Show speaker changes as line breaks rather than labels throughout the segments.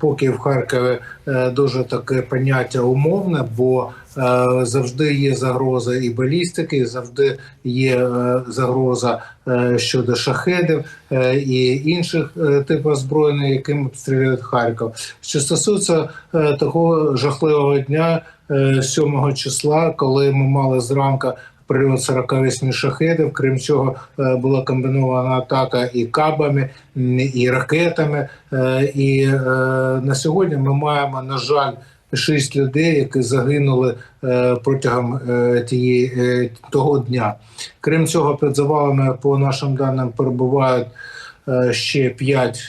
спокій в Харкові е, дуже таке поняття умовне, бо е, завжди є загроза і балістики, і завжди є е, загроза щодо шахедів і інших типів озброєння, яким обстрілюють Харків. Що стосується такого жахливого дня, е, 7 числа, коли ми мали зранку прильот 48 шахедів. Крім цього, е, була комбінована атака і кабами, і ракетами. Е, І е, на сьогодні ми маємо, на жаль, шість людей, які загинули протягом тієї того дня. Крім цього, під завалами, по нашим даним, перебувають ще п'ять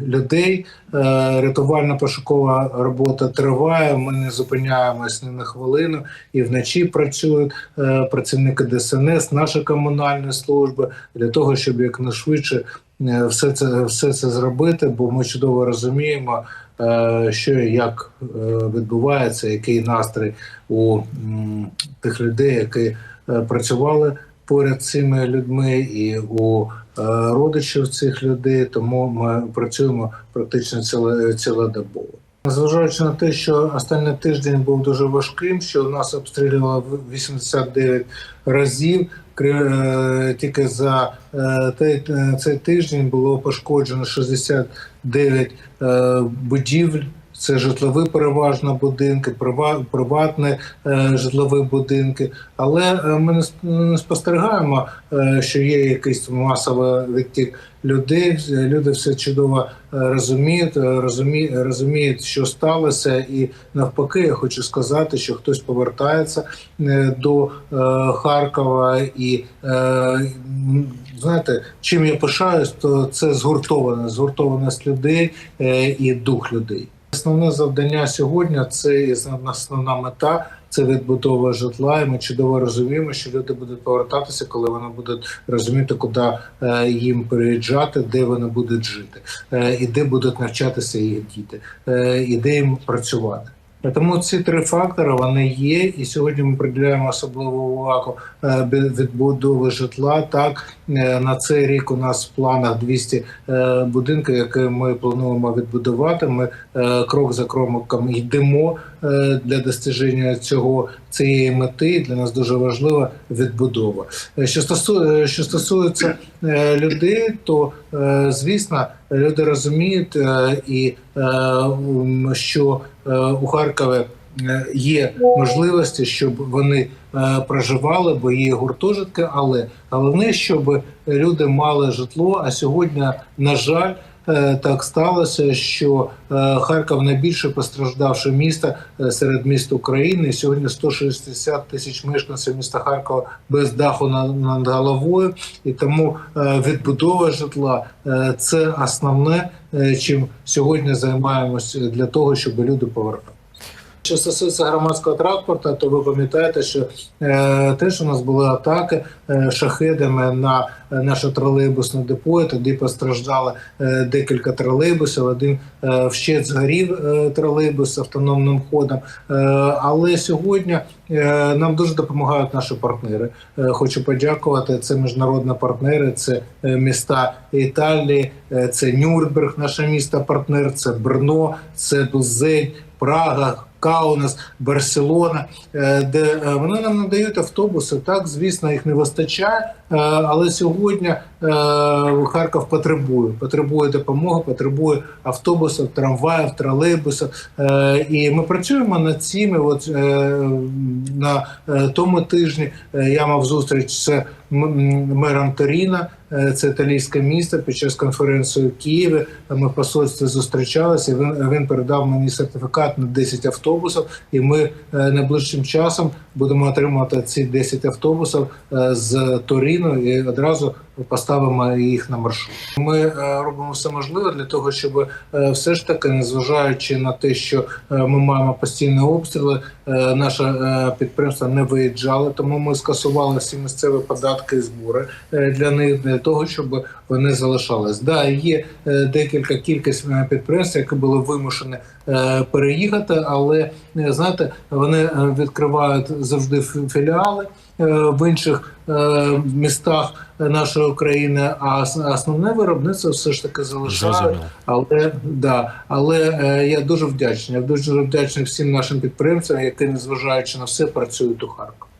людей. Е, Рятувально-пошукова робота триває. Ми не зупиняємось ні на хвилину і вночі працюють е, працівники ДСНС, наші комунальні служби для того, щоб якнайшвидше е, все це все це зробити, бо ми чудово розуміємо, що і як відбувається, який настрій у тих людей, які працювали поряд цими людьми, і у е, родичів цих людей. Тому ми працюємо практично цілодобово. Незважаючи на те, що останній тиждень був дуже важким, що нас обстрілювало 89 разів. Е, Тільки за е, цей тиждень було пошкоджено 69 е, будівель. Це житлові переважно будинки, прива- приватні е, житлові будинки. Але е, ми не спостерігаємо, е, що є якийсь масовий відтік людей. Люди все чудово розуміють, розуміють, що сталося, і навпаки, я хочу сказати, що хтось повертається до Харкова, і знаєте, чим я пишаюсь, то це згуртована, згуртованість людей і дух людей. Основне завдання сьогодні це і основна мета це відбудова житла. І ми чудово розуміємо, що люди будуть повертатися, коли вони будуть розуміти, куди е, їм приїжджати, де вони будуть жити, е, і де будуть навчатися їх діти, е, і де їм працювати. Тому ці три фактори вони є, і сьогодні ми приділяємо особливу увагу е, відбудови житла. Так е, на цей рік у нас в планах 200 е, будинків, які ми плануємо відбудувати. Ми крок за кроком йдемо для достиження цього цієї мети. Для нас дуже важлива відбудова. Е, Що стосує, що стосується е, людей, то е, звісно люди розуміють е, і е, що е, у Харкові е, є можливості, щоб вони е, проживали, бо є гуртожитки, але головне, щоб люди мали житло. А сьогодні, на жаль, е, так сталося, що е, Харків найбільше постраждавше місто е, серед міст України. Сьогодні 160 тисяч мешканців міста Харкова без даху над, головою, і тому е, відбудова житла е, це основне, е, чим сьогодні займаємося для того, щоб люди повертали. Що стосується громадського транспорту, то ви пам'ятаєте, що е, теж у нас були атаки е, шахедами на е, наше тролейбусне депо. Тоді постраждали е, декілька тролейбусів. Один е, вщет згорів е, тролейбус з автономним ходом. Е, але сьогодні е, нам дуже допомагають наші партнери. Е, хочу подякувати. Це міжнародні партнери, це е, міста Італії, е, це Нюрнберг, наше місто партнер, це Брно, це Дузень, Прага. Каунас, Барселона, е, де е, вони нам надають автобуси. Так, звісно, їх не вистачає, е, але сьогодні Харків потребує. Потребує допомоги, потребує автобусів, трамваїв, тролейбусів. І ми працюємо над цими. От на тому тижні я мав зустріч з мером Торіна. Е, Це італійське місто під час конференції в Києві. Ми в посольстві зустрічалися. Він він передав мені сертифікат на 10 автобусів, і ми е, найближчим часом будемо отримати ці 10 автобусів е, з Торіно і одразу поставимо їх на маршрут. Ми е, робимо все можливе для того, щоб е, все ж таки, незважаючи на те, що е, ми маємо постійні обстріли, наше підприємство не виїжджало, тому ми скасували всі місцеві податки і збори для них для того, щоб вони залишались. Да, є декілька кількість підприємств, які були вимушені переїхати, але знаєте, вони відкривають завжди філіали. Е, в інших е, містах нашої України, а основне виробництво все ж таки залишають. Але да, але е, я дуже вдячний. Я дуже вдячний всім нашим підприємцям, які незважаючи на все працюють у Харкові.